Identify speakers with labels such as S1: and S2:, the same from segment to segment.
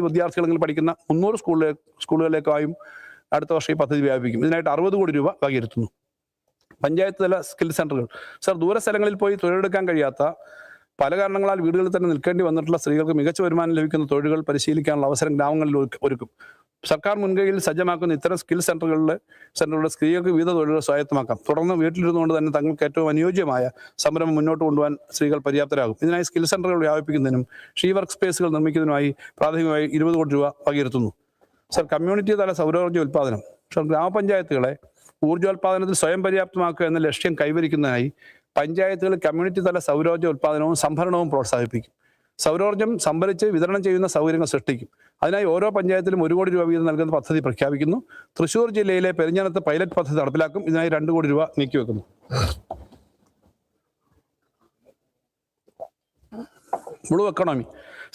S1: വിദ്യാർത്ഥികളെങ്കിലും പഠിക്കുന്ന മുന്നൂറ് സ്കൂളിലെ സ്കൂളുകളിലേക്കായും അടുത്ത വർഷം ഈ പദ്ധതി വ്യാപിക്കും ഇതിനായിട്ട് അറുപത് കോടി രൂപ വകയിരുത്തുന്നു പഞ്ചായത്ത് തല സ്കിൽ സെന്ററുകൾ. സർ ദൂര സ്ഥലങ്ങളിൽ പോയി തൊഴിലെടുക്കാൻ കഴിയാത്ത പല കാരണങ്ങളാൽ വീടുകളിൽ തന്നെ നിൽക്കേണ്ടി വന്നിട്ടുള്ള സ്ത്രീകൾക്ക് മികച്ച വരുമാനം ലഭിക്കുന്ന തൊഴിലുകൾ പരിശീലിക്കാനുള്ള അവസരം ഗ്രാമങ്ങളിൽ ഒരുക്കും. സർക്കാർ മുൻകൈയിൽ സജ്ജമാക്കുന്ന ഇത്തരം സ്കിൽ സെന്ററുകളിൽ സെന്ററുകളുടെ സ്ത്രീകൾക്ക് വിവിധ തൊഴിലുകൾ സ്വായത്തമാക്കാം. തുടർന്ന് വീട്ടിലിരുന്നുകൊണ്ട് തന്നെ തങ്ങൾക്ക് ഏറ്റവും അനുയോജ്യമായ സംരംഭം മുന്നോട്ട് കൊണ്ടുപോകാൻ സ്ത്രീകൾ പര്യാപ്തരാകും. ഇതിനായി സ്കിൽ സെന്ററുകൾ വ്യാപിപ്പിക്കുന്നതിനും ഷീ വർക്ക് സ്പേസുകൾ നിർമ്മിക്കുന്നതിനുമായി പ്രാഥമികമായി ഇരുപത് കോടി രൂപ വകയിരുത്തുന്നു. സർ കമ്മ്യൂണിറ്റി തല സൗരോർജ ഉൽപ്പാദനം. സർ ഗ്രാമപഞ്ചായത്തുകളെ ഊർജോൽപാദനത്തിൽ സ്വയം പര്യാപ്തമാക്കുക എന്ന ലക്ഷ്യം കൈവരിക്കുന്നതിനായി പഞ്ചായത്തുകൾ കമ്മ്യൂണിറ്റി തല സൗരോർജ ഉൽപ്പാദനവും സംഭരണവും പ്രോത്സാഹിപ്പിക്കും. സൗരോർജം സംഭരിച്ച് വിതരണം ചെയ്യുന്ന സൗകര്യങ്ങൾ സൃഷ്ടിക്കും. അതിനായി ഓരോ പഞ്ചായത്തിലും ഒരു കോടി രൂപ വീതം നൽകുന്ന പദ്ധതി പ്രഖ്യാപിക്കുന്നു. തൃശൂർ ജില്ലയിലെ പെരിഞ്ഞനത്ത് പൈലറ്റ് പദ്ധതി നടപ്പിലാക്കും. ഇതിനായി രണ്ട് കോടി രൂപ നീക്കിവെക്കുന്നു ബ്ലൂ എക്കണോമി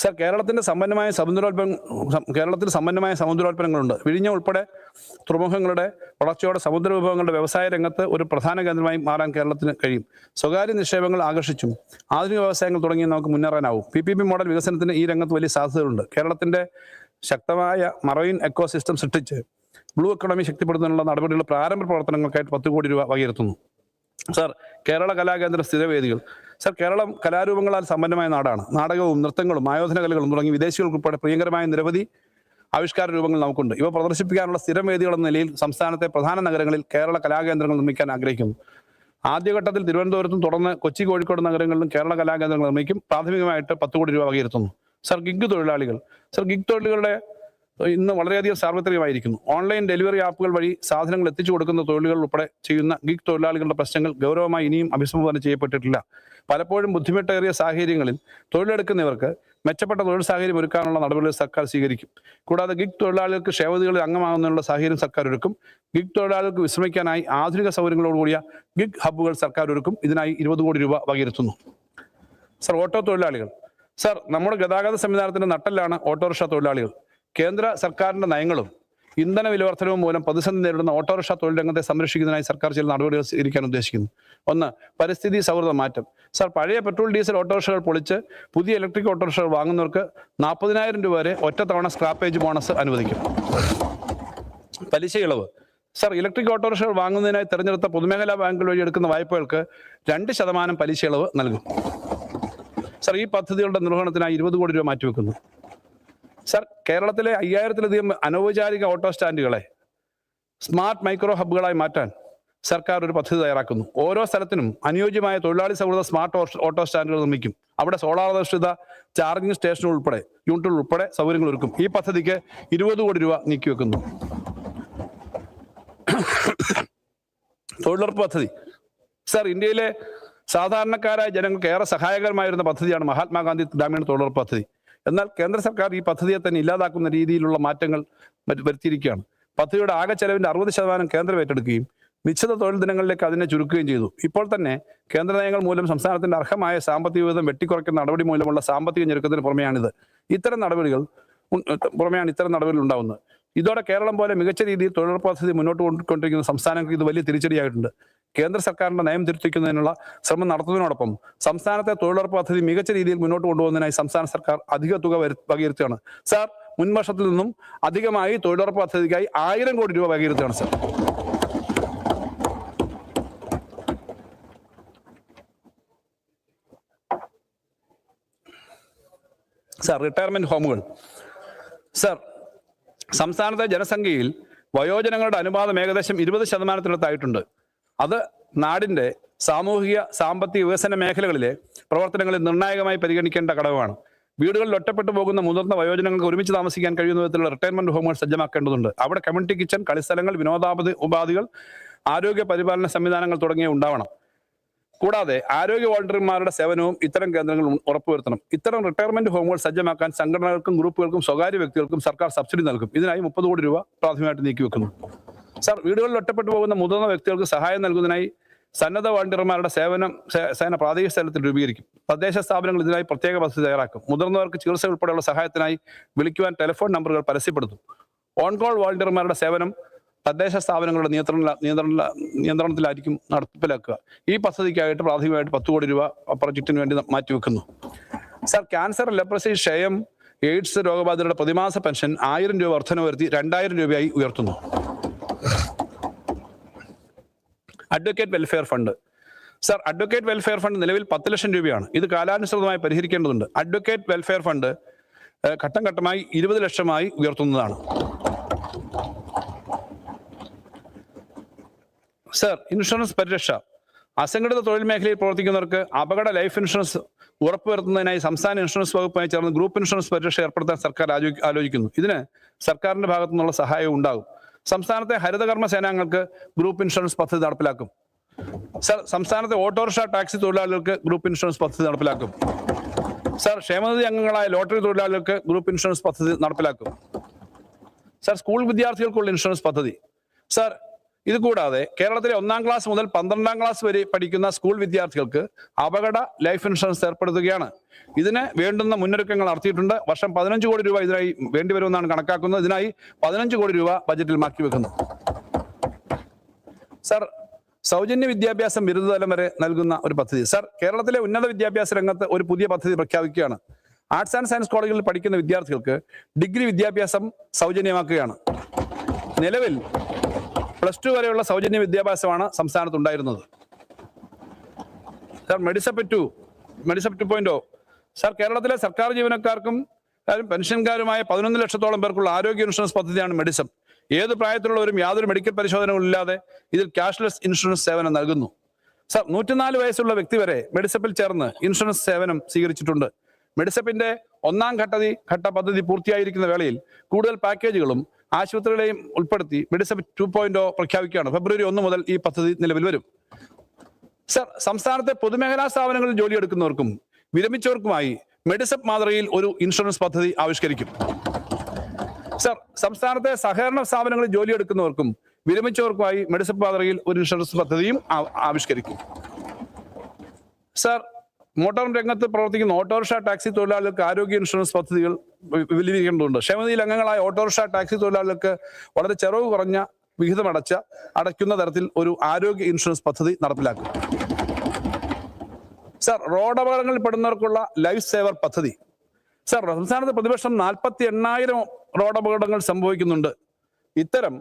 S1: സർ കേരളത്തിന്റെ സമ്പന്നമായ സമുദ്രോൽപ്പന്ന കേരളത്തിൽ സമ്പന്നമായ സമുദ്രോൽപ്പന്നങ്ങളുണ്ട് വിഴിഞ്ഞ ഉൾപ്പെടെ തുറമുഖങ്ങളുടെ വളർച്ചയോടെ സമുദ്ര വിഭവങ്ങളുടെ വ്യവസായ രംഗത്ത് ഒരു പ്രധാന കേന്ദ്രമായി മാറാൻ കേരളത്തിന് കഴിയും. സ്വകാര്യ നിക്ഷേപങ്ങൾ ആകർഷിച്ചും ആധുനിക വ്യവസായങ്ങൾ തുടങ്ങി നമുക്ക് മുന്നേറാനാവും. പി പി പി മോഡൽ വികസനത്തിന് ഈ രംഗത്ത് വലിയ സാധ്യതകളുണ്ട്. കേരളത്തിന്റെ ശക്തമായ മറൈൻ എക്കോ സിസ്റ്റം സൃഷ്ടിച്ച് ബ്ലൂ എക്കണോമി ശക്തിപ്പെടുത്തുന്നതിനുള്ള നടപടികളുടെ പ്രാരംഭ പ്രവർത്തനങ്ങൾക്കായിട്ട് പത്ത് കോടി രൂപ വകയിരുത്തുന്നു. സർ കേരള കലാകേന്ദ്ര സ്ഥിരവേദികൾ സർ കേരളം കലാരൂപങ്ങളാൽ സമ്പന്നമായ നാടാണ്. നാടകവും നൃത്തങ്ങളും ആയോധന കലകളും തുടങ്ങി വിദേശികൾക്ക് ഉൾപ്പെടെ പ്രിയങ്കരമായ നിരവധി ആവിഷ്കാര രൂപങ്ങൾ നമുക്കുണ്ട്. ഇവ പ്രദർശിപ്പിക്കാനുള്ള സ്ഥിരം വേദികളെന്ന നിലയിൽ സംസ്ഥാനത്തെ പ്രധാന നഗരങ്ങളിൽ കേരള കലാകേന്ദ്രങ്ങൾ നിർമ്മിക്കാൻ ആഗ്രഹിക്കുന്നു. ആദ്യഘട്ടത്തിൽ തിരുവനന്തപുരത്തും തുടർന്ന് കൊച്ചി കോഴിക്കോട് നഗരങ്ങളിലും കേരള കലാകേന്ദ്രങ്ങൾ നിർമ്മിക്കും. പ്രാഥമികമായിട്ട് പത്ത് കോടി രൂപ വകയിരുത്തുന്നു. സർ ഗിഗ് തൊഴിലാളികൾ. സർ ഗിഗ് തൊഴിലുകളുടെ ഇന്ന് വളരെയധികം സാർവത്രികമായിരിക്കുന്നു. ഓൺലൈൻ ഡെലിവറി ആപ്പുകൾ വഴി സാധനങ്ങൾ എത്തിച്ചു കൊടുക്കുന്ന തൊഴിലുകൾ ഉൾപ്പെടെ ചെയ്യുന്ന ഗിഗ് തൊഴിലാളികളുടെ പ്രശ്നങ്ങൾ ഗൗരവമായി ഇനിയും അഭിസംബോധന ചെയ്യപ്പെട്ടിട്ടില്ല. പലപ്പോഴും ബുദ്ധിമുട്ടേറിയ സാഹചര്യങ്ങളിൽ തൊഴിലെടുക്കുന്നവർക്ക് മെച്ചപ്പെട്ട തൊഴിൽ സാഹചര്യം ഒരുക്കാനുള്ള നടപടികൾ സർക്കാർ സ്വീകരിക്കും. കൂടാതെ ഗിഗ് തൊഴിലാളികൾക്ക് ക്ഷേമതികളിൽ അംഗമാകുന്നതിനുള്ള സാഹചര്യം സർക്കാർ ഒരുക്കും. ഗിഗ് തൊഴിലാളികൾക്ക് വിശ്രമിക്കാനായി ആധുനിക സൗകര്യങ്ങളോടുകൂടിയ ഗിഗ് ഹബ്ബുകൾ സർക്കാർ ഒരുക്കും. ഇതിനായി ഇരുപത് കോടി രൂപ വകയിരുത്തുന്നു. സർ ഓട്ടോ തൊഴിലാളികൾ. സർ നമ്മുടെ ഗതാഗത സംവിധാനത്തിന്റെ നട്ടലാണ് ഓട്ടോറിക്ഷ തൊഴിലാളികൾ. കേന്ദ്ര സർക്കാരിന്റെ നയങ്ങളും ഇന്ധന വിലവർദ്ധനവും മൂലം പ്രതിസന്ധി നേരിടുന്ന ഓട്ടോറിക്ഷ തൊഴിൽ രംഗത്തെ സംരക്ഷിക്കുന്നതിനായി സർക്കാർ ചില നടപടികൾ സ്വീകരിക്കാൻ ഉദ്ദേശിക്കുന്നു. ഒന്ന് പരിസ്ഥിതി സൗഹൃദ മാറ്റം. സാർ പഴയ പെട്രോൾ ഡീസൽ ഓട്ടോറിക്ഷകൾ പൊളിച്ച് പുതിയ ഇലക്ട്രിക് ഓട്ടോറിക്ഷകൾ വാങ്ങുന്നവർക്ക് നാൽപ്പതിനായിരം രൂപ വരെ ഒറ്റത്തവണ സ്ക്രാപ്പേജ് ബോണസ് അനുവദിക്കും. പലിശ ഇളവ്. സാർ ഇലക്ട്രിക് ഓട്ടോറിക്ഷകൾ വാങ്ങുന്നതിനായി തിരഞ്ഞെടുത്ത പൊതുമേഖലാ ബാങ്കുകൾ വഴി എടുക്കുന്ന വായ്പകൾക്ക് രണ്ട് ശതമാനം പലിശ ഇളവ് നൽകും. സാർ ഈ പദ്ധതികളുടെ നിർവഹണത്തിനായി ഇരുപത് കോടി രൂപ മാറ്റിവെക്കുന്നു. സർ കേരളത്തിലെ അയ്യായിരത്തിലധികം അനൗപചാരിക ഓട്ടോ സ്റ്റാൻഡുകളെ സ്മാർട്ട് മൈക്രോ ഹബ്ബുകളായി മാറ്റാൻ സർക്കാർ ഒരു പദ്ധതി തയ്യാറാക്കുന്നു. ഓരോ സ്ഥലത്തിനും അനുയോജ്യമായ തൊഴിലാളി സൗഹൃദ സ്മാർട്ട് ഓട്ടോ സ്റ്റാൻഡുകൾ നിർമ്മിക്കും. അവിടെ സോളാർ അധിഷ്ഠിത ചാർജിംഗ് സ്റ്റേഷൻ ഉൾപ്പെടെ യൂണിറ്റുകൾ ഉൾപ്പെടെ സൗകര്യങ്ങൾ ഒരുക്കും. ഈ പദ്ധതിക്ക് ഇരുപത് കോടി രൂപ നീക്കിവെക്കുന്നു. തൊഴിലുറപ്പ് പദ്ധതി. സർ ഇന്ത്യയിലെ സാധാരണക്കാരായ ജനങ്ങൾക്ക് ഏറെ സഹായകരമായിരുന്ന പദ്ധതിയാണ് മഹാത്മാഗാന്ധി ഗ്രാമീണ തൊഴിലുറപ്പ് പദ്ധതി. എന്നാൽ കേന്ദ്ര സർക്കാർ ഈ പദ്ധതിയെ തന്നെ ഇല്ലാതാക്കുന്ന രീതിയിലുള്ള മാറ്റങ്ങൾ മറ്റ് വരുത്തിയിരിക്കുകയാണ്. പദ്ധതിയുടെ ആകെ ചെലവിന്റെ അറുപത് ശതമാനം കേന്ദ്രം ഏറ്റെടുക്കുകയും നിശ്ചിത തൊഴിൽ ദിനങ്ങളിലേക്ക് അതിനെ ചുരുക്കുകയും ചെയ്തു. ഇപ്പോൾ തന്നെ കേന്ദ്ര നയങ്ങൾ മൂലം സംസ്ഥാനത്തിന്റെ അർഹമായ സാമ്പത്തിക വിഹിതം വെട്ടിക്കുറയ്ക്കുന്ന നടപടി മൂലമുള്ള സാമ്പത്തിക ഞെരുക്കത്തിന് പുറമെയാണിത്. ഇത്തരം നടപടികൾ പുറമെയാണ് ഇത്തരം നടപടികൾ ഉണ്ടാവുന്നത്. ഇതോടെ കേരളം പോലെ മികച്ച രീതിയിൽ തൊഴിലുറപ്പ് പദ്ധതി മുന്നോട്ട് കൊണ്ടുകൊണ്ടിരിക്കുന്ന സംസ്ഥാനങ്ങൾക്ക് ഇത് വലിയ തിരിച്ചടിയായിട്ടുണ്ട്. കേന്ദ്ര സർക്കാരിന്റെ നയം തിരുത്തിക്കുന്നതിനുള്ള ശ്രമം നടത്തുന്നതിനോടൊപ്പം സംസ്ഥാനത്തെ തൊഴിലുറപ്പ് പദ്ധതി മികച്ച രീതിയിൽ മുന്നോട്ട് കൊണ്ടുപോകുന്നതിനായി സംസ്ഥാന സർക്കാർ അധിക തുക വകയിരുത്തുകയാണ്. സാർ മുൻവർഷത്തിൽ നിന്നും അധികമായി തൊഴിലുറപ്പ് പദ്ധതിക്കായി ആയിരം കോടി രൂപ വകയിരുത്തുകയാണ് സാർ. സാർ റിട്ടയർമെന്റ് ഹോമുകൾ സാർ സംസ്ഥാനത്തെ ജനസംഖ്യയിൽ വയോജനങ്ങളുടെ അനുപാതം ഏകദേശം ഇരുപത് ശതമാനത്തിനടുത്തായിട്ടുണ്ട്. അത് നാടിന്റെ സാമൂഹിക സാമ്പത്തിക വികസന മേഖലകളിലെ പ്രവർത്തനങ്ങളിൽ നിർണായകമായി പരിഗണിക്കേണ്ട ഘടകമാണ്. വീടുകളിൽ ഒറ്റപ്പെട്ടു പോകുന്ന മുതിർന്ന വയോജനങ്ങൾക്ക് ഒരുമിച്ച് താമസിക്കാൻ കഴിയുന്ന വിധത്തിലുള്ള റിട്ടയർമെന്റ് ഹോമുകൾ സജ്ജമാക്കേണ്ടതുണ്ട്. അവിടെ കമ്മ്യൂണിറ്റി കിച്ചൺ കളിസ്ഥലങ്ങൾ വിനോദാപതി ഉപാധികൾ ആരോഗ്യ പരിപാലന സംവിധാനങ്ങൾ തുടങ്ങിയ ഉണ്ടാവണം. കൂടാതെ ആരോഗ്യ വോളണ്ടിയർമാരുടെ സേവനവും ഇത്തരം കേന്ദ്രങ്ങൾ ഉറപ്പുവരുത്തണം. ഇത്തരം റിട്ടയർമെന്റ് ഹോമുകൾ സജ്ജമാക്കാൻ സംഘടനകൾക്കും ഗ്രൂപ്പുകൾക്കും സ്വകാര്യ വ്യക്തികൾക്കും സർക്കാർ സബ്സിഡി നൽകും. ഇതിനായി മുപ്പത് കോടി രൂപ പ്രാഥമികമായിട്ട് നീക്കിവെക്കുന്നു സാർ വീടുകളിൽ ഒറ്റപ്പെട്ടു പോകുന്ന മുതിർന്ന വ്യക്തികൾക്ക് സഹായം നൽകുന്നതിനായി സന്നദ്ധ വോളണ്ടിയർമാരുടെ സേവനം സേന പ്രാദേശിക സ്ഥലത്തിൽ രൂപീകരിക്കും. തദ്ദേശ സ്ഥാപനങ്ങൾ ഇതിനായി പ്രത്യേക പദ്ധതി തയ്യാറാക്കും. മുതിർന്നവർക്ക് ചികിത്സ ഉൾപ്പെടെയുള്ള സഹായത്തിനായി വിളിക്കുവാൻ ടെലിഫോൺ നമ്പറുകൾ പരസ്യപ്പെടുത്തും. ഓൺ കോൾ വോളണ്ടിയർമാരുടെ സേവനം തദ്ദേശ സ്ഥാപനങ്ങളുടെ നിയന്ത്രണ നിയന്ത്രണ നിയന്ത്രണത്തിലായിരിക്കും നടപ്പിലാക്കുക. ഈ പദ്ധതിക്കായിട്ട് പ്രാഥമികമായിട്ട് പത്ത് കോടി രൂപ പ്രൊജക്റ്റിന് വേണ്ടി മാറ്റിവെക്കുന്നു സാർ ക്യാൻസർ ലെപ്രസി ക്ഷയം എയ്ഡ്സ് രോഗബാധിതരുടെ പ്രതിമാസ പെൻഷൻ ആയിരം രൂപ വർധന വരുത്തി രണ്ടായിരം രൂപയായി ഉയർത്തുന്നു. Advocate welfare fund. Sir advocate welfare fund നിലവിൽ പത്ത് ലക്ഷം രൂപയാണ്. ഇത് കാലാനുസൃതമായി പരിഹരിക്കേണ്ടതുണ്ട്. അഡ്വക്കേറ്റ് വെൽഫെയർ ഫണ്ട് ഘട്ടം ഘട്ടമായി ഇരുപത് ലക്ഷമായി ഉയർത്തുന്നതാണ്. സർ ഇൻഷുറൻസ് പരിരക്ഷ. അസംഘടിത തൊഴിൽ മേഖലയിൽ പ്രവർത്തിക്കുന്നവർക്ക് അപകട ലൈഫ് ഇൻഷുറൻസ് ഉറപ്പുവരുത്തുന്നതിനായി സംസ്ഥാന ഇൻഷുറൻസ് വകുപ്പുമായി ചേർന്ന് ഗ്രൂപ്പ് ഇൻഷുറൻസ് പരിരക്ഷ ഏർപ്പെടുത്താൻ സർക്കാർ ആലോചിക്കുന്നു. ഇതിന് സർക്കാരിന്റെ ഭാഗത്തു നിന്നുള്ള സഹായവും ഉണ്ടാകും. സംസ്ഥാനത്തെ ഹരിതകർമ്മ സേനാംഗങ്ങൾക്ക് ഗ്രൂപ്പ് ഇൻഷുറൻസ് പദ്ധതി നടപ്പിലാക്കും. സർ സംസ്ഥാനത്തെ ഓട്ടോറിക്ഷ ടാക്സി തൊഴിലാളികൾക്ക് ഗ്രൂപ്പ് ഇൻഷുറൻസ് പദ്ധതി നടപ്പിലാക്കും. സർ ക്ഷേമനിധി അംഗങ്ങളായ ലോട്ടറി തൊഴിലാളികൾക്ക് ഗ്രൂപ്പ് ഇൻഷുറൻസ് പദ്ധതി നടപ്പിലാക്കും. സർ സ്കൂൾ വിദ്യാർത്ഥികൾക്കുള്ള ഇൻഷുറൻസ് പദ്ധതി. സർ ഇത് കൂടാതെ കേരളത്തിലെ ഒന്നാം ക്ലാസ് മുതൽ പന്ത്രണ്ടാം ക്ലാസ് വരെ പഠിക്കുന്ന സ്കൂൾ വിദ്യാർത്ഥികൾക്ക് അപകട ലൈഫ് ഇൻഷുറൻസ് ഏർപ്പെടുത്തുകയാണ്. ഇതിന് വേണ്ടുന്ന മുന്നൊരുക്കങ്ങൾ നടത്തിയിട്ടുണ്ട്. വർഷം പതിനഞ്ച് കോടി രൂപ ഇതിനായി വേണ്ടിവരുമെന്നാണ് കണക്കാക്കുന്നത്. ഇതിനായി പതിനഞ്ച് കോടി രൂപ ബജറ്റിൽ മാറ്റിവെക്കുന്നു സർ സൗജന്യ വിദ്യാഭ്യാസം ബിരുദതലം വരെ നൽകുന്ന ഒരു പദ്ധതി. സർ കേരളത്തിലെ ഉന്നത വിദ്യാഭ്യാസ രംഗത്ത് ഒരു പുതിയ പദ്ധതി പ്രഖ്യാപിക്കുകയാണ്. ആർട്സ് ആൻഡ് സയൻസ് കോളേജുകളിൽ പഠിക്കുന്ന വിദ്യാർത്ഥികൾക്ക് ഡിഗ്രി വിദ്യാഭ്യാസം സൗജന്യമാക്കുകയാണ്. നിലവിൽ പ്ലസ് ടു വരെയുള്ള സൗജന്യ വിദ്യാഭ്യാസമാണ് സംസ്ഥാനത്ത് ഉണ്ടായിരുന്നത് sir Medisep two Medisep two point? Sir കേരളത്തിലെ സർക്കാർ ജീവനക്കാർക്കും കാരും പെൻഷൻകാരുമായ പതിനൊന്ന് ലക്ഷത്തോളം പേർക്കുള്ള ആരോഗ്യ ഇൻഷുറൻസ് പദ്ധതിയാണ് മെഡിസപ്പ്. ഏത് പ്രായത്തിലുള്ളവരും യാതൊരു മെഡിക്കൽ പരിശോധനകളില്ലാതെ ഇതിൽ ക്യാഷ്ലെസ് ഇൻഷുറൻസ് സേവനം നൽകുന്നു. സാർ നൂറ്റിനാല് വയസ്സുള്ള വ്യക്തി വരെ മെഡിസപ്പിൽ ചേർന്ന് ഇൻഷുറൻസ് സേവനം സ്വീകരിച്ചിട്ടുണ്ട്. മെഡിസപ്പിന്റെ ഒന്നാം ഘട്ട ഘട്ട പദ്ധതി പൂർത്തിയായിരിക്കുന്ന വേളയിൽ കൂടുതൽ പാക്കേജുകളും ആശുപത്രികളെയും ഉൾപ്പെടുത്തി മെഡിസപ്പ് ടു പോയിന്റ് പ്രഖ്യാപിക്കുകയാണ്. ഫെബ്രുവരി ഒന്ന് മുതൽ ഈ പദ്ധതി നിലവിൽ വരും. സർ സംസ്ഥാനത്തെ പൊതുമേഖലാ സ്ഥാപനങ്ങളിൽ ജോലിയെടുക്കുന്നവർക്കും വിരമിച്ചവർക്കുമായി മെഡിസപ്പ് മാതൃകയിൽ ഒരു ഇൻഷുറൻസ് പദ്ധതി ആവിഷ്കരിക്കും. സർ സംസ്ഥാനത്തെ സഹകരണ സ്ഥാപനങ്ങളിൽ ജോലിയെടുക്കുന്നവർക്കും വിരമിച്ചവർക്കുമായി മെഡിസപ്പ് മാതൃകയിൽ ഒരു ഇൻഷുറൻസ് പദ്ധതിയും ആവിഷ്കരിക്കും. സർ മോട്ടോർ രംഗത്ത് പ്രവർത്തിക്കുന്ന ഓട്ടോറിക്ഷ ടാക്സി തൊഴിലാളികൾക്ക് ആരോഗ്യ ഇൻഷുറൻസ് പദ്ധതികൾ വിപുലീകരിക്കേണ്ടതുണ്ട് ക്ഷേമനിധിയിൽ അംഗങ്ങളായ ഓട്ടോറിക്ഷ ടാക്സി തൊഴിലാളികൾക്ക് വളരെ ചെലവ് കുറഞ്ഞ വിഹിതം അടച്ച അടയ്ക്കുന്ന തരത്തിൽ ഒരു ആരോഗ്യ ഇൻഷുറൻസ് പദ്ധതി നടപ്പിലാക്കും. സർ റോഡ് അപകടങ്ങളിൽ പെടുന്നവർക്കുള്ള ലൈഫ് സേവർ പദ്ധതി. സർ സംസ്ഥാനത്ത് പ്രതിപക്ഷം നാൽപ്പത്തി എണ്ണായിരം റോഡ് അപകടങ്ങൾ സംഭവിക്കുന്നുണ്ട്. ഇത്തരം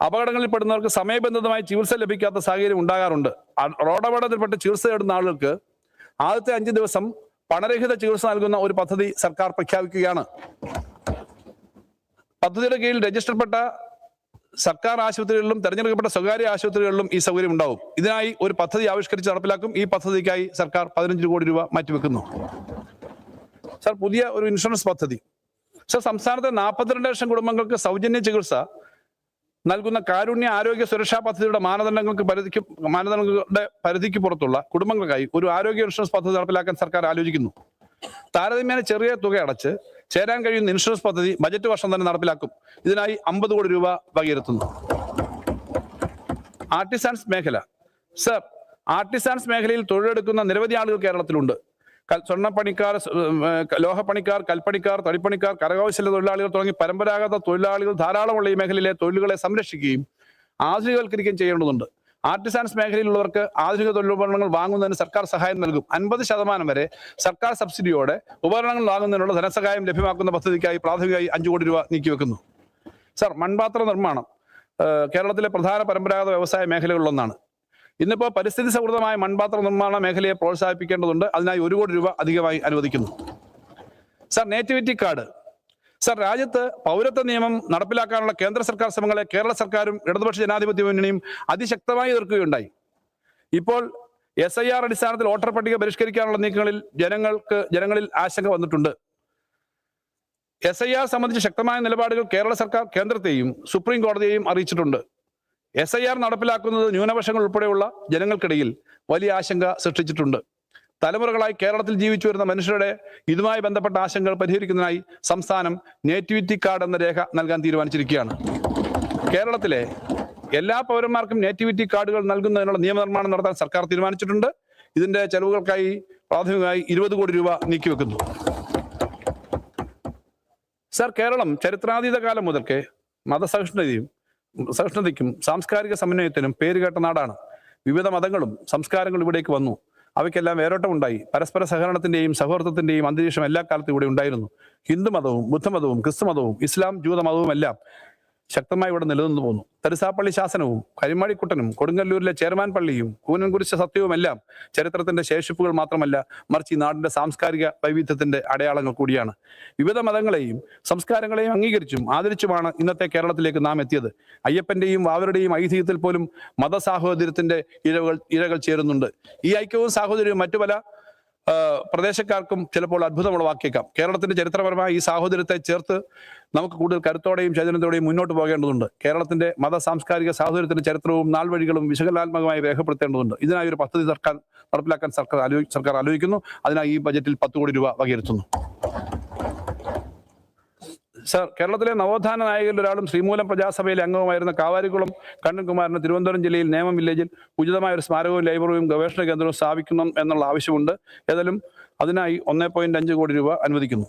S1: അപകടങ്ങളിൽ പെടുന്നവർക്ക് സമയബന്ധിതമായി ചികിത്സ ലഭിക്കാത്ത സാഹചര്യം ഉണ്ടാകാറുണ്ട്. റോഡ് അപകടത്തിൽപ്പെട്ട് ചികിത്സ തേടുന്ന ആളുകൾക്ക് ആദ്യത്തെ അഞ്ച് ദിവസം പണരഹിത ചികിത്സ നൽകുന്ന ഒരു പദ്ധതി സർക്കാർ പ്രഖ്യാപിക്കുകയാണ്. പദ്ധതിയുടെ കീഴിൽ രജിസ്റ്റർപ്പെട്ട സർക്കാർ ആശുപത്രികളിലും തെരഞ്ഞെടുക്കപ്പെട്ട സ്വകാര്യ ആശുപത്രികളിലും ഈ സൗകര്യം ഉണ്ടാവും. ഇതിനായി ഒരു പദ്ധതി ആവിഷ്കരിച്ച് നടപ്പിലാക്കും. ഈ പദ്ധതിക്കായി സർക്കാർ പതിനഞ്ച് കോടി രൂപ മാറ്റിവെക്കുന്നു. സർ പുതിയ ഒരു ഇൻഷുറൻസ് പദ്ധതി. സർ സംസ്ഥാനത്തെ നാൽപ്പത്തിരണ്ട് ലക്ഷം കുടുംബങ്ങൾക്ക് സൗജന്യ ചികിത്സ നൽകുന്ന കാരുണ്യ ആരോഗ്യ സുരക്ഷാ പദ്ധതിയുടെ മാനദണ്ഡങ്ങൾക്ക് പരിധിക്ക് മാനദണ്ഡങ്ങളുടെ പരിധിക്ക് പുറത്തുള്ള കുടുംബങ്ങൾക്കായി ഒരു ആരോഗ്യ ഇൻഷുറൻസ് പദ്ധതി നടപ്പിലാക്കാൻ സർക്കാർ ആലോചിക്കുന്നു. താരതമ്യേന ചെറിയ തുക അടച്ച് ചേരാൻ കഴിയുന്ന ഇൻഷുറൻസ് പദ്ധതി ബജറ്റ് വർഷം തന്നെ നടപ്പിലാക്കും. ഇതിനായി അമ്പത് കോടി രൂപ വകയിരുത്തുന്നു. ആർട്ടിസാൻസ് മേഖല. സർ ആർട്ടിസാൻസ് മേഖലയിൽ തൊഴിലെടുക്കുന്ന നിരവധി ആളുകൾ കേരളത്തിലുണ്ട്. സ്വർണപ്പണിക്കാർ ലോഹപ്പണിക്കാർ കൽപ്പണിക്കാർ തടിപ്പണിക്കാർ കരകൗശല തൊഴിലാളികൾ തുടങ്ങി പരമ്പരാഗത തൊഴിലാളികൾ ധാരാളമുള്ള ഈ മേഖലയിലെ തൊഴിലുകളെ സംരക്ഷിക്കുകയും ആധുനികവൽക്കരിക്കുകയും ചെയ്യേണ്ടതുണ്ട്. ആർട്ടിസാൻസ് മേഖലയിലുള്ളവർക്ക് ആധുനിക തൊഴിലുപകരണങ്ങൾ വാങ്ങുന്നതിന് സർക്കാർ സഹായം നൽകും. അൻപത് ശതമാനം വരെ സർക്കാർ സബ്സിഡിയോടെ ഉപകരണങ്ങൾ വാങ്ങുന്നതിനുള്ള ധനസഹായം ലഭ്യമാക്കുന്ന പദ്ധതിക്കായി പ്രാഥമികമായി അഞ്ചു കോടി രൂപ നീക്കിവെക്കുന്നു സർ മൺപാത്ര നിർമ്മാണം കേരളത്തിലെ പ്രധാന പരമ്പരാഗത വ്യവസായ മേഖലകളിലൊന്നാണ്. ഇന്നിപ്പോൾ പരിസ്ഥിതി സൗഹൃദമായ മൺപാത്ര നിർമ്മാണ മേഖലയെ പ്രോത്സാഹിപ്പിക്കേണ്ടതുണ്ട്. അതിനായി ഒരു കോടി രൂപ അധികമായി അനുവദിക്കുന്നു. സർ നേറ്റിവിറ്റി കാർഡ് സർ രാജ്യത്ത് പൗരത്വ നിയമം നടപ്പിലാക്കാനുള്ള കേന്ദ്ര സർക്കാർ ശ്രമങ്ങളെ കേരള സർക്കാരും ഇടതുപക്ഷ ജനാധിപത്യ മുന്നണിയും അതിശക്തമായി എതിർക്കുകയുണ്ടായി. ഇപ്പോൾ എസ് ഐ ആർ അടിസ്ഥാനത്തിൽ വോട്ടർ പട്ടിക പരിഷ്കരിക്കാനുള്ള നീക്കങ്ങളിൽ ജനങ്ങൾക്ക് ജനങ്ങളിൽ ആശങ്ക വന്നിട്ടുണ്ട്. എസ് ഐ ആർ സംബന്ധിച്ച് ശക്തമായ നിലപാടുകൾ കേരള സർക്കാർ കേന്ദ്രത്തെയും സുപ്രീം കോടതിയെയും അറിയിച്ചിട്ടുണ്ട്. എസ് ഐ ആർ നടപ്പിലാക്കുന്നത് ന്യൂനപക്ഷങ്ങൾ ഉൾപ്പെടെയുള്ള ജനങ്ങൾക്കിടയിൽ വലിയ ആശങ്ക സൃഷ്ടിച്ചിട്ടുണ്ട്. തലമുറകളായി കേരളത്തിൽ ജീവിച്ചു വരുന്ന മനുഷ്യരുടെ ഇതുമായി ബന്ധപ്പെട്ട ആശങ്കകൾ പരിഹരിക്കുന്നതിനായി സംസ്ഥാനം നേറ്റിവിറ്റി കാർഡ് എന്ന രേഖ നൽകാൻ തീരുമാനിച്ചിരിക്കുകയാണ്. കേരളത്തിലെ എല്ലാ പൗരന്മാർക്കും നേറ്റിവിറ്റി കാർഡുകൾ നൽകുന്നതിനുള്ള നിയമനിർമ്മാണം നടത്താൻ സർക്കാർ തീരുമാനിച്ചിട്ടുണ്ട്. ഇതിന്റെ ചെലവുകൾക്കായി പ്രാഥമികമായി ഇരുപത് കോടി രൂപ നീക്കിവെക്കുന്നു. സർ കേരളം ചരിത്രാതീത കാലം മുതൽക്കേ മതസഹിഷ്ണുതയും സഹിഷ്ണുതയ്ക്കും സാംസ്കാരിക സമന്വയത്തിനും പേരുകേട്ട നാടാണ്. വിവിധ മതങ്ങളും സംസ്കാരങ്ങളും ഇവിടേക്ക് വന്നു. അവയ്ക്കെല്ലാം വേരോട്ടമുണ്ടായി. പരസ്പര സഹകരണത്തിന്റെയും സൗഹൃദത്തിന്റെയും അന്തരീക്ഷം എല്ലാ കാലത്തും ഇവിടെ ഉണ്ടായിരുന്നു. ഹിന്ദുമതവും ബുദ്ധമതവും ക്രിസ്തുമതവും ഇസ്ലാം ജൂതമതവും എല്ലാം ശക്തമായി ഇവിടെ നിലനിന്നു പോന്നു. തരിസാപ്പള്ളി ശാസനവും കരിമാടിക്കുട്ടനും കൊടുങ്ങല്ലൂരിലെ ചെയർമാൻ പള്ളിയും കൂനൻകുരിശ സത്യവും എല്ലാം ചരിത്രത്തിന്റെ ശേഷിപ്പുകൾ മാത്രമല്ല മറിച്ച് ഈ നാടിന്റെ സാംസ്കാരിക വൈവിധ്യത്തിന്റെ അടയാളങ്ങൾ കൂടിയാണ്. വിവിധ മതങ്ങളെയും സംസ്കാരങ്ങളെയും അംഗീകരിച്ചും ആദരിച്ചുമാണ് ഇന്നത്തെ കേരളത്തിലേക്ക് നാം എത്തിയത്. അയ്യപ്പന്റെയും വാവരുടെയും ഐതിഹ്യത്തിൽ പോലും മതസാഹോദര്യത്തിന്റെ ഇഴകൾ ഇഴകൾ ചേരുന്നുണ്ട്. ഈ ഐക്യവും സാഹോദര്യവും മറ്റു പല പ്രദേശക്കാർക്കും ചിലപ്പോൾ അത്ഭുതമുള്ള വാക്കേക്കാം കേരളത്തിന്റെ ചരിത്രപരമായ ഈ സാഹോദര്യത്തെ ചേർത്ത് നമുക്ക് കൂടുതൽ കരുത്തോടെയും ചൈതന്യത്തോടെയും മുന്നോട്ട് പോകേണ്ടതുണ്ട്. കേരളത്തിന്റെ മത സാംസ്കാരിക സാഹോദര്യത്തിന്റെ ചരിത്രവും നാൾവഴികളും വിശകലനാത്മകമായി രേഖപ്പെടുത്തേണ്ടതുണ്ട്. ഇതിനായി ഒരു പദ്ധതി സർക്കാർ നടപ്പിലാക്കാൻ സർക്കാർ സർക്കാർ ആലോചിക്കുന്നു. അതിനായി ഈ ബജറ്റിൽ പത്ത് കോടി രൂപ വകയിരുത്തുന്നു. സർ കേരളത്തിലെ നവോത്ഥാന നായകരിൽ ഒരാളും ശ്രീമൂലം പ്രജാസഭയിലെ അംഗവുമായിരുന്ന കാവാരിക്കുളം കണ്ണൻകുമാറിന് തിരുവനന്തപുരം ജില്ലയിൽ നേമം വില്ലേജിൽ ഉചിതമായ ഒരു സ്മാരകവും ലൈബ്രറിയും ഗവേഷണ കേന്ദ്രവും സ്ഥാപിക്കണം എന്നുള്ള ആവശ്യമുണ്ട്. ഏതായാലും അതിനായി ഒന്നേ പോയിന്റ് അഞ്ച് കോടി രൂപ അനുവദിക്കുന്നു.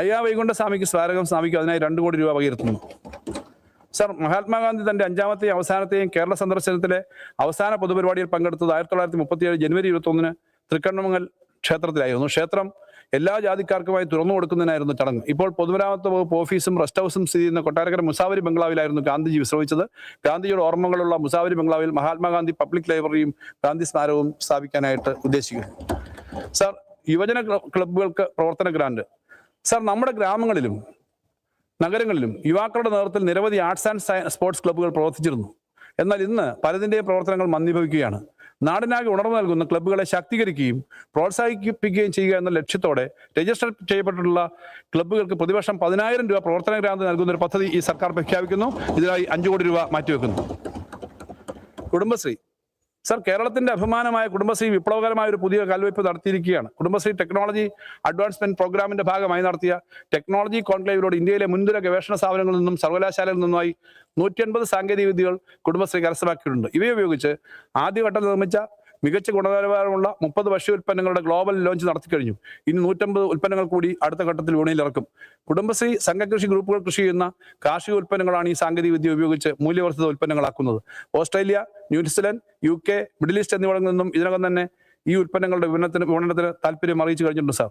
S1: അയ്യാ വൈകുണ്ഠ സ്വാമിക്ക് സ്മാരകം സ്ഥാപിക്കും അതിനായി രണ്ട് കോടി രൂപ വകയിരുത്തുന്നു. സർ മഹാത്മാഗാന്ധി തന്റെ അഞ്ചാമത്തെയും അവസാനത്തെയും കേരള സന്ദർശനത്തിലെ അവസാന പൊതുപരിപാടിയിൽ പങ്കെടുത്തത് ആയിരത്തി തൊള്ളായിരത്തി മുപ്പത്തിയേഴ് ജനുവരി ഇരുപത്തി ഒന്നിന് ക്ഷേത്രത്തിലായിരുന്നു. ക്ഷേത്രം എല്ലാ ജാതിക്കാർക്കുമായി തുറന്നു കൊടുക്കുന്നതിനായിരുന്നു ചടങ്ങ്. ഇപ്പോൾ പൊതുമരാമത്ത് വകുപ്പ് ഓഫീസും റെസ്റ്റ് ഹൗസും സ്ഥിതി ചെയ്യുന്ന കൊട്ടാരക്കര മുസാവരി ബംഗ്ലാവിലായിരുന്നു ഗാന്ധിജി വിശ്രമിച്ചത്. ഗാന്ധിജിയുടെ ഓർമ്മകളുള്ള മുസാവരി ബംഗ്ലാവിൽ മഹാത്മാഗാന്ധി പബ്ലിക് ലൈബ്രറിയും ഗാന്ധി സ്മാരകവും സ്ഥാപിക്കാനായിട്ട് ഉദ്ദേശിക്കുന്നു. സാർ യുവജന ക്ലബ്ബുകൾക്ക് പ്രവർത്തന ഗ്രാന്റ്. സാർ നമ്മുടെ ഗ്രാമങ്ങളിലും നഗരങ്ങളിലും യുവാക്കളുടെ നേതൃത്വത്തിൽ നിരവധി ആർട്സ് ആൻഡ് സ്പോർട്സ് ക്ലബ്ബുകൾ പ്രവർത്തിച്ചിരുന്നു. എന്നാൽ ഇന്ന് പലതിന്റെയും പ്രവർത്തനങ്ങൾ മന്ദീഭവിക്കുകയാണ്. നാടിനാകെ ഉണർന്നു നൽകുന്ന ക്ലബ്ബുകളെ ശാക്തീകരിക്കുകയും പ്രോത്സാഹിപ്പിക്കുകയും ചെയ്യുക എന്ന ലക്ഷ്യത്തോടെ രജിസ്റ്റർ ചെയ്യപ്പെട്ടിട്ടുള്ള ക്ലബ്ബുകൾക്ക് പ്രതിവർഷം പതിനായിരം രൂപ പ്രവർത്തന ഗ്രാന്റ് നൽകുന്ന ഒരു പദ്ധതി ഈ സർക്കാർ പ്രഖ്യാപിക്കുന്നു. ഇതിനായി അഞ്ചു കോടി രൂപ മാറ്റിവെക്കുന്നു. കുടുംബശ്രീ. സർ കേരളത്തിന്റെ അഭിമാനമായ കുടുംബശ്രീ വിപ്ലവകരമായ ഒരു പുതിയ കാൽവയ്പ് നടത്തിയിരിക്കുകയാണ്. കുടുംബശ്രീ ടെക്നോളജി അഡ്വാൻസ്മെന്റ് പ്രോഗ്രാമിന്റെ ഭാഗമായി നടത്തിയ ടെക്നോളജി കോൺക്ലേവിലൂടെ ഇന്ത്യയിലെ മുൻനിര ഗവേഷണ സ്ഥാപനങ്ങളിൽ നിന്നും സർവകലാശാലയിൽ നിന്നുമായി നൂറ്റി അൻപത് സാങ്കേതിക വിദ്യകൾ കുടുംബശ്രീ കരസ്ഥമാക്കിയിട്ടുണ്ട്. ഇവയുപയോഗിച്ച് ആദ്യഘട്ടത്തിൽ നിർമ്മിച്ച മികച്ച ഗുണനിലവാരമുള്ള മുപ്പത് ഭക്ഷ്യ ഉൽപ്പന്നങ്ങളുടെ ഗ്ലോബൽ ലോഞ്ച് നടത്തി കഴിഞ്ഞു ഇനി നൂറ്റമ്പത് ഉൽപ്പന്നങ്ങൾ കൂടി അടുത്ത ഘട്ടത്തിൽ വിപണിയിൽ ഇറക്കും. കുടുംബശ്രീ സംഘകൃഷി ഗ്രൂപ്പുകൾ കൃഷി ചെയ്യുന്ന കാർഷിക ഉൽപ്പന്നങ്ങളാണ് ഈ സാങ്കേതികവിദ്യ ഉപയോഗിച്ച് മൂല്യവർദ്ധിത ഉൽപ്പന്നങ്ങളാക്കുന്നത്. Australia New Zealand U K Middle East എന്നിവിടങ്ങളിൽ നിന്നും ഇതിനകം തന്നെ ഈ ഉൽപ്പന്നങ്ങളുടെ വിപണനത്തിന് വിപണനത്തിന് താല്പര്യം അറിയിച്ചു കഴിഞ്ഞിട്ടുണ്ട് sir.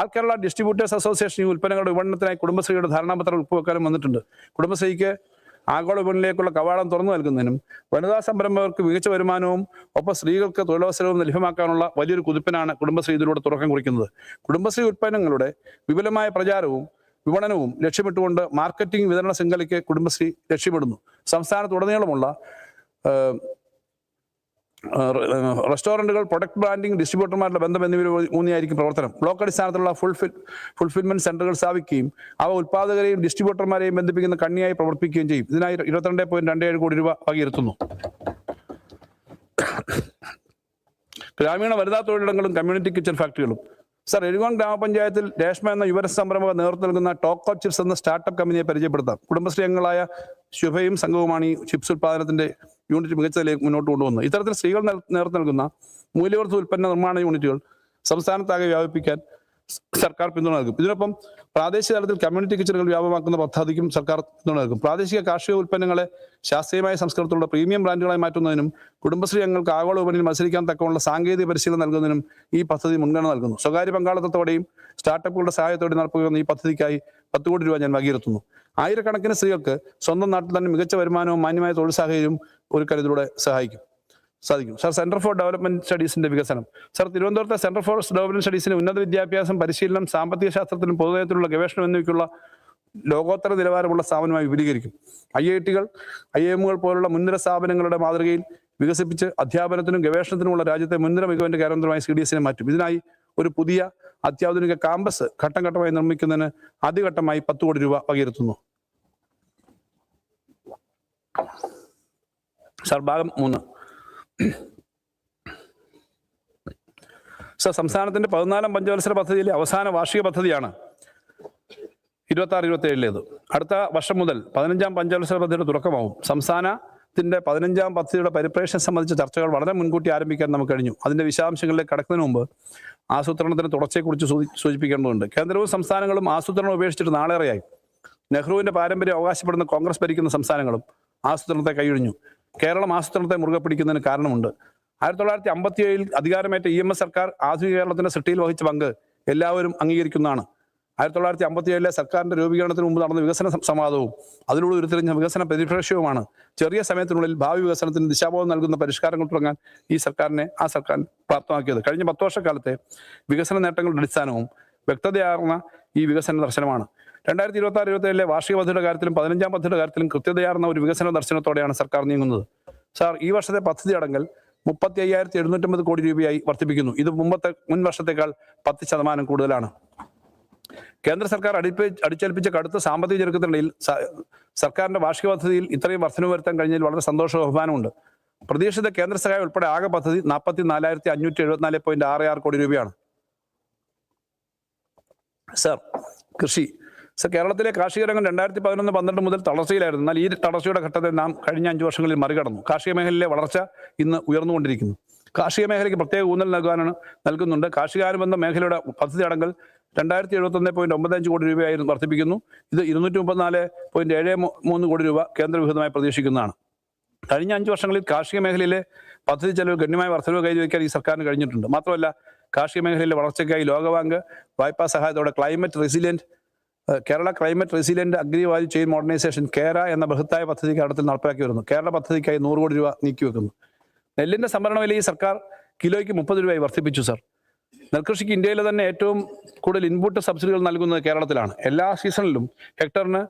S1: All Kerala distributors association ഈ ഉൽപ്പന്നങ്ങളുടെ വിപണനത്തിനായി കുടുംബശ്രീയുടെ ധാരണാപത്രം ഒപ്പുവെക്കാനും വന്നിട്ടുണ്ട്. കുടുംബശ്രീക്ക് ആഗോള വിപണിയിലേക്കുള്ള കവാടം തുറന്നു നൽകുന്നതിനും വനിതാ സംരംഭകർക്ക് മികച്ച വരുമാനവും ഒപ്പം സ്ത്രീകൾക്ക് തൊഴിലവസരവും ലഭ്യമാക്കാനുള്ള വലിയൊരു കുതിപ്പിനാണ് കുടുംബശ്രീ ഇതിലൂടെ തുറക്കം കുറിക്കുന്നത്. കുടുംബശ്രീ ഉൽപ്പന്നങ്ങളുടെ വിപുലമായ പ്രചാരവും വിപണനവും ലക്ഷ്യമിട്ടുകൊണ്ട് മാർക്കറ്റിംഗ് വിതരണ ശൃംഖലയ്ക്ക് കുടുംബശ്രീ ലക്ഷ്യമിടുന്നു. സംസ്ഥാനത്തുടനീളമുള്ള റെസ്റ്റോറന്റുകൾ പ്രൊഡക്റ്റ് ബ്രാൻഡിംഗ് ഡിസ്ട്രിബ്യൂട്ടർമാരുടെ ബന്ധം എന്നിവ ഊന്നിയായിരിക്കും പ്രവർത്തനം. ബ്ലോക്ക് അടിസ്ഥാനത്തിലുള്ള ഫുൾഫിൽ ഫുൾഫിൽമെന്റ് സെന്ററുകൾ സ്ഥാപിക്കുകയും അവ ഉൽപ്പാദകരെയും ഡിസ്ട്രിബ്യൂട്ടർമാരെയും ബന്ധിപ്പിക്കുന്ന കണ്ണിയായി പ്രവർത്തിക്കുകയും ചെയ്യും. ഇതിനായി ഇരുപത്തിരണ്ട് പോയിന്റ് രണ്ട് ഏഴ് കോടി രൂപ വകയിരുത്തുന്നു. ഗ്രാമീണ വനിതാ തൊഴിലിടങ്ങളും കമ്മ്യൂണിറ്റി കിച്ചൺ ഫാക്ടറികളും സർ എഴുകോൺ ഗ്രാമപഞ്ചായത്തിൽ രേഷ്മ എന്ന യുവ സംരംഭക നേതൃത്വം നൽകുന്ന ടോക്കോ ചിപ്സ് എന്ന സ്റ്റാർട്ടപ്പ് കമ്പനിയെ പരിചയപ്പെടുത്താം. കുടുംബശ്രീ അംഗങ്ങളായ ശുഭയും സംഘവുമാണ് ഈ ചിപ്സ് ഉൽപ്പാദനത്തിന്റെ യൂണിറ്റ് മികച്ച മുന്നോട്ട് കൊണ്ടുവന്നത്. ഇത്തരത്തിൽ സ്ത്രീകൾ നേതൃത്വം നൽകുന്ന മൂല്യവർദ്ധ ഉൽപ്പന്ന നിർമ്മാണ യൂണിറ്റുകൾ സംസ്ഥാനത്താകെ വ്യാപിപ്പിക്കാൻ സർക്കാർ പിന്തുണ നൽകും. ഇതിനൊപ്പം പ്രാദേശിക തലത്തിൽ കമ്മ്യൂണിറ്റി കിച്ചണുകൾ വ്യാപകമാക്കുന്ന പദ്ധതിക്കും സർക്കാർ പിന്തുണ നൽകും. പ്രാദേശിക കാർഷിക ഉൽപ്പന്നങ്ങളെ ശാസ്ത്രീയമായ സംസ്കൃതത്തിലുള്ള പ്രീമിയം ബ്രാൻഡുകളായി മാറ്റുന്നതിനും കുടുംബശ്രീ അംഗങ്ങൾക്ക് ആഗോള വിപണിയിൽ മത്സരിക്കാൻ തക്കമുള്ള സാങ്കേതിക പരിശീലനം നൽകുന്നതിനും ഈ പദ്ധതി മുൻഗണന നൽകുന്നു. സ്വകാര്യ പങ്കാളിത്തത്തോടെയും സ്റ്റാർട്ടപ്പുകളുടെ സഹായത്തോടെ നടപ്പിലാക്കുന്ന ഈ പദ്ധതിക്കായി പത്ത് കോടി രൂപ ഞാൻ വകയിരുത്തുന്നു. ആയിരക്കണക്കിന് സ്ത്രീകൾക്ക് സ്വന്തം നാട്ടിൽ തന്നെ മികച്ച വരുമാനവും മാന്യമായ തൊഴിൽ സാഹചര്യവും ഒരു ഇതിലൂടെ സഹായിക്കും. സാധിക്കും. സാർ സെന്റർ ഫോർ ഡെവലപ്മെന്റ് സ്റ്റഡീസിന്റെ വികസനം. സാർ തിരുവനന്തപുരത്തെ സെന്റർ ഫോർ ഡെവലപ്മെന്റ് സ്റ്റഡീസിന് ഉന്നത വിദ്യാഭ്യാസം പരിശീലനം സാമ്പത്തിക ശാസ്ത്രത്തിലും പൊതുനയത്തിലുള്ള ഗവേഷണം എന്നിവയ്ക്കുള്ള ലോകോത്തര നിലവാരമുള്ള സ്ഥാപനമായി വിപുലീകരിക്കും. ഐ ഐ ടികൾ ഐ എമ്മുകൾ പോലുള്ള മുൻനിര സ്ഥാപനങ്ങളുടെ മാതൃകയിൽ വികസിപ്പിച്ച് അധ്യാപനത്തിനും ഗവേഷണത്തിനുമുള്ള രാജ്യത്തെ മുൻനിര മികവിന്റെ കേന്ദ്രമായി സി ഡി എസിനെ മാറ്റും. ഇതിനായി ഒരു പുതിയ അത്യാധുനിക കാമ്പസ് ഘട്ടം ഘട്ടമായി നിർമ്മിക്കുന്നതിന് ആദ്യഘട്ടമായി പത്ത് കോടി രൂപ വകയിരുത്തുന്നു. സർ ഭാഗം മൂന്ന്. സർ സംസ്ഥാനത്തിന്റെ പതിനാലാം പഞ്ചവത്സര പദ്ധതിയിലെ അവസാന വാർഷിക പദ്ധതിയാണ് ഇരുപത്തി ആറ് ഇരുപത്തി ഏഴിലേത് അടുത്ത വർഷം മുതൽ പതിനഞ്ചാം പഞ്ചവത്സര പദ്ധതിയുടെ തുടക്കമാവും. സംസ്ഥാനത്തിന്റെ പതിനഞ്ചാം പദ്ധതിയുടെ പരിപ്രേക്ഷണം സംബന്ധിച്ച ചർച്ചകൾ വളരെ മുൻകൂട്ടി ആരംഭിക്കാൻ നമുക്ക് കഴിഞ്ഞു. അതിന്റെ വിശദാംശങ്ങളിലേക്ക് കടക്കുന്നതിന് മുമ്പ് ആസൂത്രണത്തിന് തുടർച്ചയെക്കുറിച്ച് സൂചി- സൂചിപ്പിക്കേണ്ടതുണ്ട്. കേന്ദ്രവും സംസ്ഥാനങ്ങളും ആസൂത്രണം ഉപേക്ഷിച്ചിട്ട് നാളേറെയായി. നെഹ്റുവിന്റെ പാരമ്പര്യം അവകാശപ്പെടുന്ന കോൺഗ്രസ് ഭരിക്കുന്ന സംസ്ഥാനങ്ങളും ആസൂത്രണത്തെ കൈയൊഴിഞ്ഞു. കേരളം ആസൂത്രണത്തെ മുറുകെ പിടിക്കുന്നതിന് കാരണമുണ്ട്. ആയിരത്തി തൊള്ളായിരത്തി അമ്പത്തി ഏഴിൽ അധികാരമേറ്റ ഇ എം എസ് സർക്കാർ ആധുനിക കേരളത്തിന്റെ സൃഷ്ടിയിൽ വഹിച്ച പങ്ക് എല്ലാവരും അംഗീകരിക്കുന്നതാണ്. ആയിരത്തി തൊള്ളായിരത്തി അമ്പത്തി ഏഴിലെ സർക്കാരിന്റെ രൂപീകരണത്തിന് മുമ്പ് നടന്ന വികസന സംവാദവും അതിലൂടെ ഉരുത്തിരിഞ്ഞ വികസന പരിപ്രേക്ഷ്യവുമാണ് ചെറിയ സമയത്തിനുള്ളിൽ ഭാവി വികസനത്തിന് ദിശാബോധം നൽകുന്ന പരിഷ്കാരങ്ങൾ തുടങ്ങാൻ ഈ സർക്കാരിനെ ആ സർക്കാർ പ്രാപ്തമാക്കിയത്. കഴിഞ്ഞ പത്ത് വർഷക്കാലത്തെ വികസന നേട്ടങ്ങളുടെ അടിസ്ഥാനവും വ്യക്തതയാർന്ന ഈ വികസന ദർശനമാണ്. രണ്ടായിരത്തി ഇരുപത്തി ആറ് ഇരുപത്തി ഏഴിലെ വാർഷിക പദ്ധതിയുടെ കാര്യത്തിലും പതിനഞ്ചാം പദ്ധതിയുടെ കാര്യത്തിലും കൃത്യതയാർന്ന ഒരു വികസന ദർശനത്തോടെയാണ് സർക്കാർ നീങ്ങുന്നത്. സാർ ഈ വർഷത്തെ പദ്ധതി അടങ്ങൽ മുപ്പത്തി അയ്യായിരത്തി എഴുന്നൂറ്റമ്പത് കോടി രൂപയായി വർദ്ധിപ്പിക്കുന്നു. ഇത് മുമ്പത്തെ മുൻ വർഷത്തേക്കാൾ പത്ത് ശതമാനം കൂടുതലാണ്. കേന്ദ്ര സർക്കാർ അടിപ്പി അടിച്ചേൽപ്പിച്ച കടുത്ത സാമ്പത്തിക ചെറുക്കത്തിനിടയിൽ സർക്കാരിന്റെ വാർഷിക പദ്ധതിയിൽ ഇത്രയും വർധന വരുത്താൻ കഴിഞ്ഞതിൽ വളരെ സന്തോഷവും ബഹുമാനമുണ്ട് പ്രതീക്ഷിത കേന്ദ്ര സഹായം ഉൾപ്പെടെ ആകെ പദ്ധതി നാൽപ്പത്തി നാലായിരത്തി അഞ്ഞൂറ്റി എഴുപത്തിനാല് പോയിന്റ് ആറ് ആറ് കോടി രൂപയാണ്. സർ കൃഷി. കേരളത്തിലെ കാർഷിക രംഗം രണ്ടായിരത്തി പതിനൊന്ന് പന്ത്രണ്ട് മുതൽ തളർച്ചയിലായിരുന്നു എന്നാൽ ഈ തളർച്ചയുടെ ഘട്ടത്തെ നാം കഴിഞ്ഞ അഞ്ച് വർഷങ്ങളിൽ മറികടന്നു. കാർഷിക മേഖലയിലെ വളർച്ച ഇന്ന് ഉയർന്നുകൊണ്ടിരിക്കുന്നു. കാർഷിക മേഖലയ്ക്ക് പ്രത്യേക ഊന്നൽ നൽകാനാണ് നൽകുന്നുണ്ട്. കാർഷികാനുബന്ധ മേഖലയുടെ പദ്ധതി അടങ്ങൾ രണ്ടായിരത്തി എഴുപത്തൊന്ന് പോയിന്റ് ഒമ്പത് അഞ്ച് കോടി രൂപയായിരുന്നു വർദ്ധിപ്പിക്കുന്നു. ഇത് ഇരുന്നൂറ്റി മുപ്പത്തിനാല് പോയിന്റ് ഏഴ് മൂന്ന് കോടി രൂപ കേന്ദ്രവിഹിതമായി പ്രതീക്ഷിക്കുന്നതാണ്. കഴിഞ്ഞ അഞ്ച് വർഷങ്ങളിൽ കാർഷിക മേഖലയിലെ പദ്ധതി ചെലവ് ഗണ്യമായ വർധനവ് കൈവരിക്കാൻ ഈ സർക്കാരിന് കഴിഞ്ഞിട്ടുണ്ട്. മാത്രമല്ല കാർഷിക മേഖലയിലെ വളർച്ചയ്ക്കായി ലോകബാങ്ക് വായ്പാ സഹായത്തോടെ climate resilient uh Kerala climate resilient agri value chain modernisation KERA എന്ന ബൃഹത്തായ പദ്ധതി കേരളത്തിൽ നടപ്പിലാക്കി വരുന്നു. കേരള പദ്ധതിക്കായി നൂറ് കോടി രൂപ നീക്കിവെക്കുന്നു നെല്ലിന്റെ സംഭരണ വില ഈ സർക്കാർ കിലോയ്ക്ക് മുപ്പത് രൂപയായി വർദ്ധിപ്പിച്ചു സർ. നെൽകൃഷിക്ക് ഇന്ത്യയിലെ തന്നെ ഏറ്റവും കൂടുതൽ ഇൻപുട്ട് സബ്സിഡികൾ നൽകുന്നത് കേരളത്തിലാണ്. എല്ലാ സീസണിലും ഹെക്ടറിന്